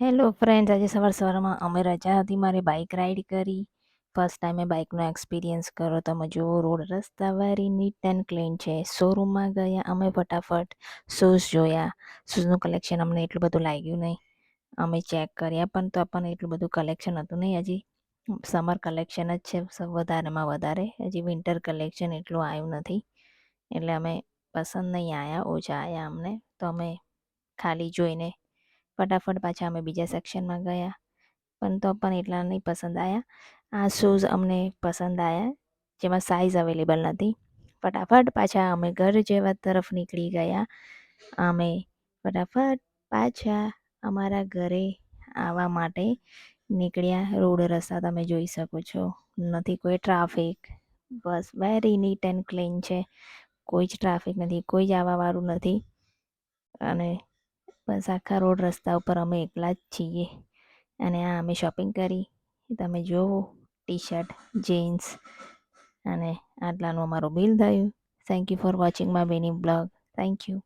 Hello friends આજે સવાર સવારમાં અમે રજા હતી, મારે બાઇક રાઈડ કરી. ફર્સ્ટ ટાઈમે બાઇકનો એક્સપિરિયન્સ કરો તમે જુઓ, રોડ રસ્તાવાળી નીટ એન્ડ ક્લીન છે. શોરૂમમાં ગયા, અમે ફટાફટ શૂઝ જોયા. શૂઝનું કલેક્શન અમને એટલું બધું લાગ્યું નહીં. અમે ચેક કર્યા, પણ તો આપણને એટલું બધું કલેક્શન હતું નહીં. હજી સમર કલેક્શન જ છે વધારેમાં વધારે. હજી વિન્ટર કલેક્શન એટલું આવ્યું નથી. એટલે અમે પસંદ નહીં આવ્યા ઓછા આવ્યા અમને. તો અમે ખાલી જોઈને ફટાફટ પાછા અમે બીજા સેક્શનમાં ગયા. પણ તો પણ એટલા નહીં પસંદ આવ્યા આ શૂઝ અમને પસંદ આવ્યા જેમાં સાઇઝ અવેલેબલ નથી ફટાફટ પાછા અમે ઘર જેવા તરફ નીકળી ગયા. અમે ફટાફટ પાછા અમારા ઘરે આવવા માટે નીકળ્યા. રોડ રસ્તા તમે જોઈ શકો છો. નથી કોઈ ટ્રાફિક બસ વેરી નીટ એન્ડ ક્લીન છે. કોઈ જ ટ્રાફિક નથી. કોઈ જ આવવાવાળું નથી. અને બસ આખા રોડ રસ્તા ઉપર અમે એકલા જ છીએ. અને આ અમે શોપિંગ કરી. તમે જોવો ટી શર્ટ જીન્સ અને આટલાનું અમારું બિલ થયું. Thank you for watching my બેની બ્લોગ થેન્ક યુ